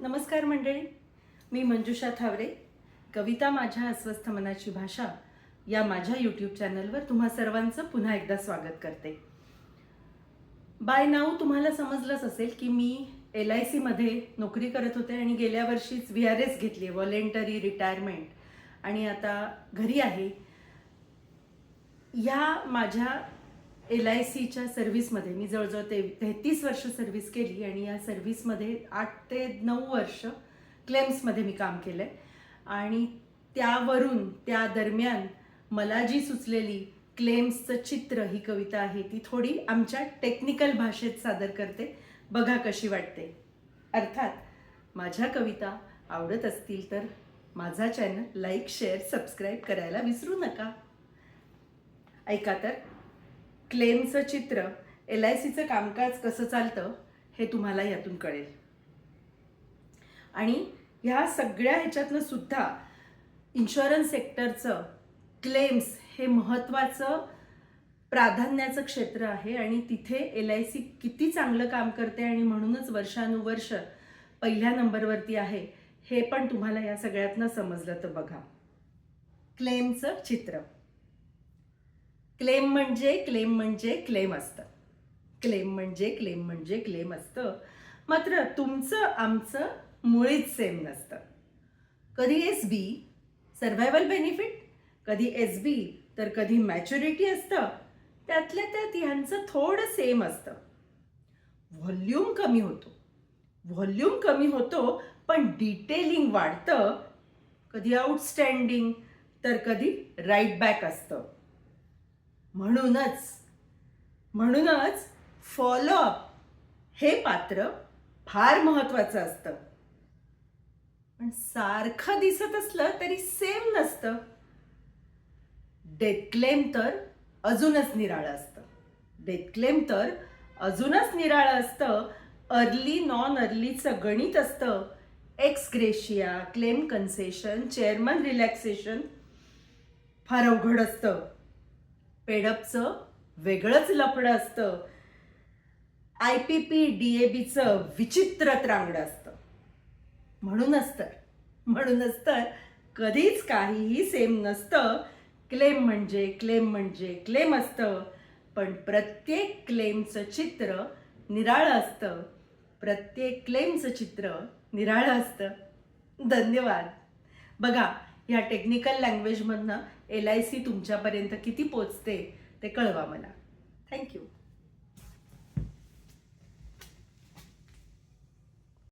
नमस्कार मंडळी. मी मंजुषा थावरे. कविता माझ्या अस्वस्थ मनाची भाषा या माझ्या यूट्यूब चॅनलवर तुम्हा सर्वांचं पुन्हा एकदा स्वागत करते. बाय नाव तुम्हाला समजलंच असेल की मी एल आय सीमध्ये नोकरी करत होते आणि गेल्या वर्षीच व्ही आर एस घेतली व्हॉलेंटरी रिटायरमेंट आणि आता घरी आहे. ह्या माझ्या एल आय सीच्या सर्व्हिसमध्ये मी जवळजवळ ते तेहतीस वर्ष सर्व्हिस केली आणि या सर्व्हिसमध्ये आठ ते नऊ वर्ष क्लेम्समध्ये मी काम केलं आहे आणि त्यावरून त्या दरम्यान मला जी सुचलेली क्लेम्सचं चित्र ही कविता आहे ती थोडी आमच्या टेक्निकल भाषेत सादर करते. बघा कशी वाटते. अर्थात माझ्या कविता आवडत असतील तर माझा चॅनल लाईक शेअर सबस्क्राईब करायला विसरू नका. ऐका तर. क्लेमचं चित्र एल आय सीचं कामकाज कसं चालतं हे तुम्हाला यातून कळेल. आणि ह्या सगळ्या ह्याच्यातनं सुद्धा इन्शुरन्स सेक्टरचं क्लेम्स हे महत्त्वाचं प्राधान्याचं क्षेत्र आहे आणि तिथे एल आय सी किती चांगलं काम करते आणि म्हणूनच वर्षानुवर्ष पहिल्या नंबरवरती आहे हे पण तुम्हाला या सगळ्यातनं समजलं तर बघा. क्लेमचं चित्र. क्लेम म्हणजे क्लेम म्हणजे क्लेम असतं. क्लेम म्हणजे क्लेम म्हणजे क्लेम असतं. मात्र तुमचं आमचं मुळीच सेम नसतं. कधी एस बी सर्व्हायवल बेनिफिट कधी एस बी तर कधी मॅच्युरिटी असतं. त्यातल्या त्यात ह्यांचं थोडं सेम असतं. व्हॉल्यूम कमी होतो. व्हॉल्यूम कमी होतो पण डिटेलिंग वाढतं. कधी आउटस्टँडिंग तर कधी राईट बॅक असतं. म्हणूनच म्हणूनच फॉलोअप हे पात्र फार महत्वाचं असतं. पण सारखं दिसत असलं तरी सेम नसतं. डेटक्लेम तर अजूनच निराळं असतं. डेटक्लेम तर अजूनच निराळं असतं. अर्ली नॉन अर्लीचं गणित असतं. Ex gratia claim concession chairman relaxation फार अवघड असतं. पेडपचं वेगळंच लफडं असतं. I P P D A बीचं विचित्र त्रांगडं असतं. म्हणूनच तर म्हणूनच तर कधीच काहीही सेम नसतं. क्लेम म्हणजे क्लेम म्हणजे क्लेम असतं. पण प्रत्येक क्लेमचं चित्र निराळं असतं. प्रत्येक क्लेमचं चित्र निराळं असतं. धन्यवाद. बघा ह्या टेक्निकल लँग्वेजमधनं एल आय सी तुमच्यापर्यंत किती पोचते ते कळवा मला. थँक्यू